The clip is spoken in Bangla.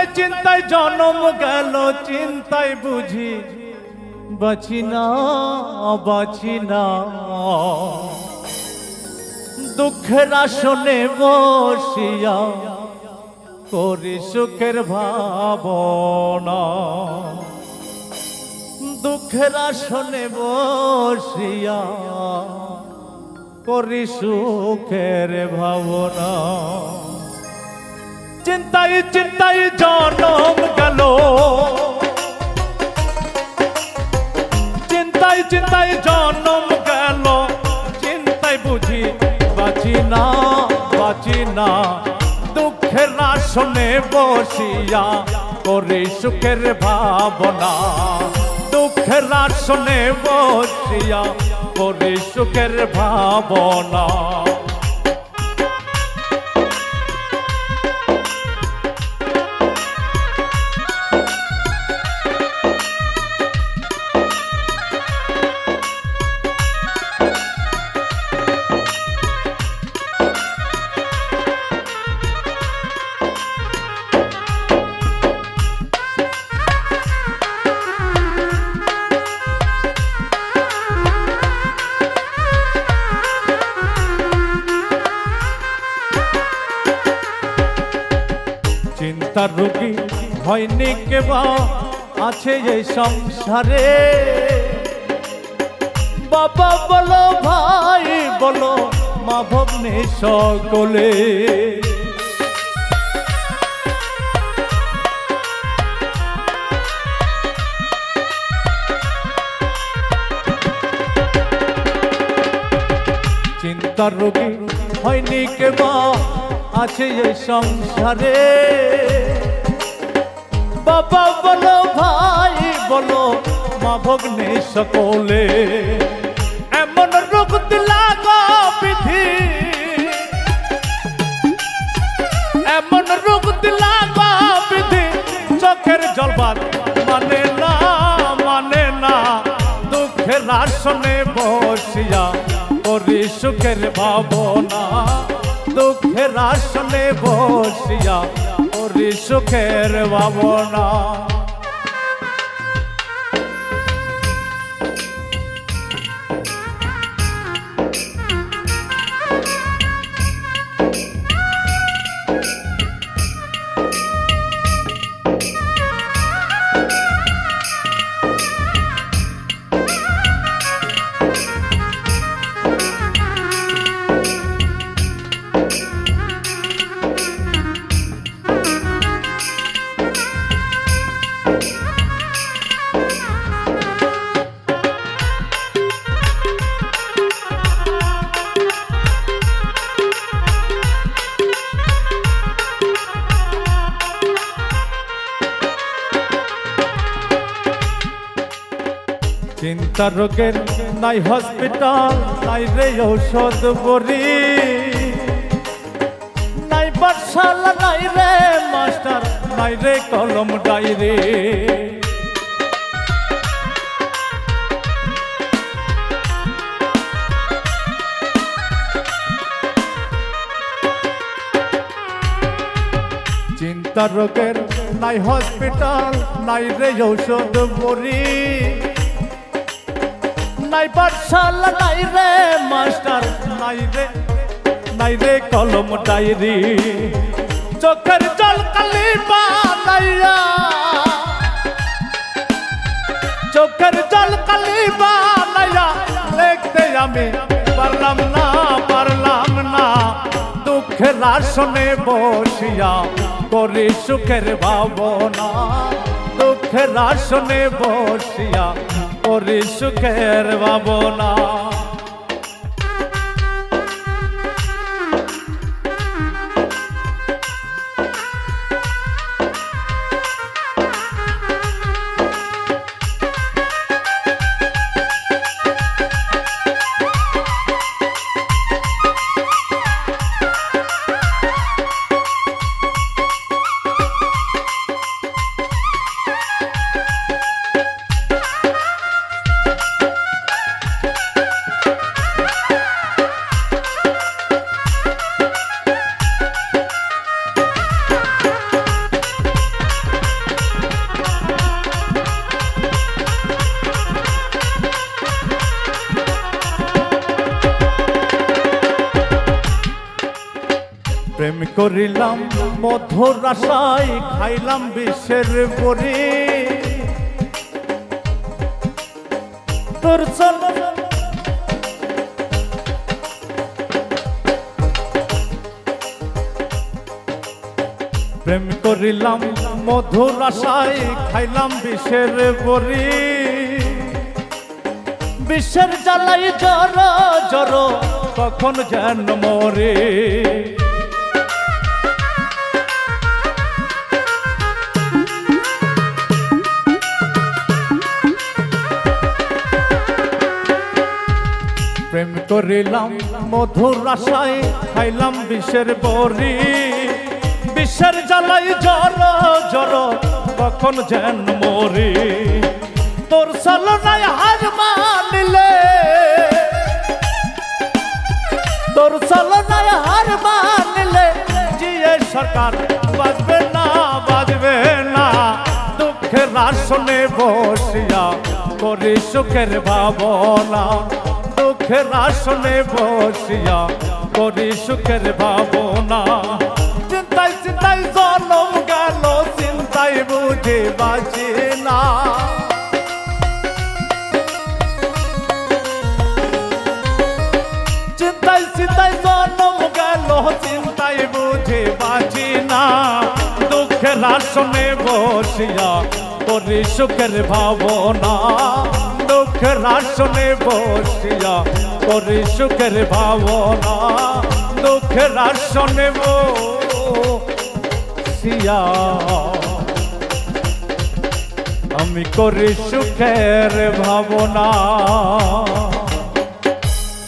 চিন্তায় চিন্তায় জনম গেল, চিন্তায় বুঝি বাঁচি না বাঁচি না। দুঃখের আসনে বসিয়া করি সুখের ভাবনা। দুঃখের আসনে বসিয়া করি সুখের ভাবনা। চিন্তায় চিন্তায় জনম গেল। চিন্তায় চিন্তায় জনম গেল। চিন্তায় বুঝি বাঁচি না বাঁচি না। দুঃখের আসনে বসিয়া করি সুখের ভাবনা। দুঃখের আসনে বসিয়া করি সুখের ভাবনা। চিন্তার রোগী হয়নি কেবা আছে এই সংসারে। বাবা বলো, ভাই বলো, মা ভগ্নে সকলে। চিন্তার রোগী হয়নি কেবা আছে এই সংসারে? বাবা বলো, ভাই বলো, মা ভগ্নে সকলে, এমন রোগ দিলা বিধি। এমন রোগ দিলা বিধি, চোখের জলবাদ মানে না মানে না। দুঃখের আসনে বসিয়া করি সুখের ভাবনা, দুঃখের আসনে বসিয়া করি সুখের ভাবনা। চিন্তা রোগের নাই হসপিটাল নাই রে ঔষধ বড়ি। নাই পাঠশালা, নাই রে মাস্টার নাই রে কলম ডাইরি চিন্তা রোগের নাই হসপিটাল নাই রে ঔষধ বড়ি। নাই পাঠশালা, নাই রে মাস্টার, নাই রে নাই রে কলম ডায়েরি। চোখের জল কালি বানাইয়া। চোখের জল কালি বানাইয়া দেখতে আমি পারলাম না পারলাম না। দুঃখের আসনে বসিয়া করি সুখের ভাবনা। দুঃখের আসনে বসিয়া করি সুখের ভাবনা। করিলাম, মধুর আশায় খাইলাম বিষের বড়ি। তোর প্রেম করিলাম, মধুর আশায় খাইলাম বিষের বড়ি। বিষের জ্বালাই জর জর কখন যেন মরে। করিলাম, মধুর আশায় খাইলাম বিষের বড়ি বিষের জ্বালাই জর জর কখন যেন মরি। তোর সালনায় হার মানিলে, তোর সালনায় হার মানিলে, জিয়ে সরকার বাজবে না বাজবে না। দুঃখের আসনে বসিয়া করি সুখের ভাবনা। দুঃখের আসনে বসিয়া করি সুখের ভাবনা। চিন্তায় চিন্তায় জনম গেল, চিন্তায় বুঝে বাঁচি না। চিন্তায় চিন্তায় জনম গেল, চিন্তায় বুঝে বাঁচি না। দুঃখের আসনে বসিয়া করি সুখের ভাবনা। আসনে বসিয়া করি সুখের ভাবনা দুঃখের আসনে বসিয়া। আমি করি সুখের ভাবনা।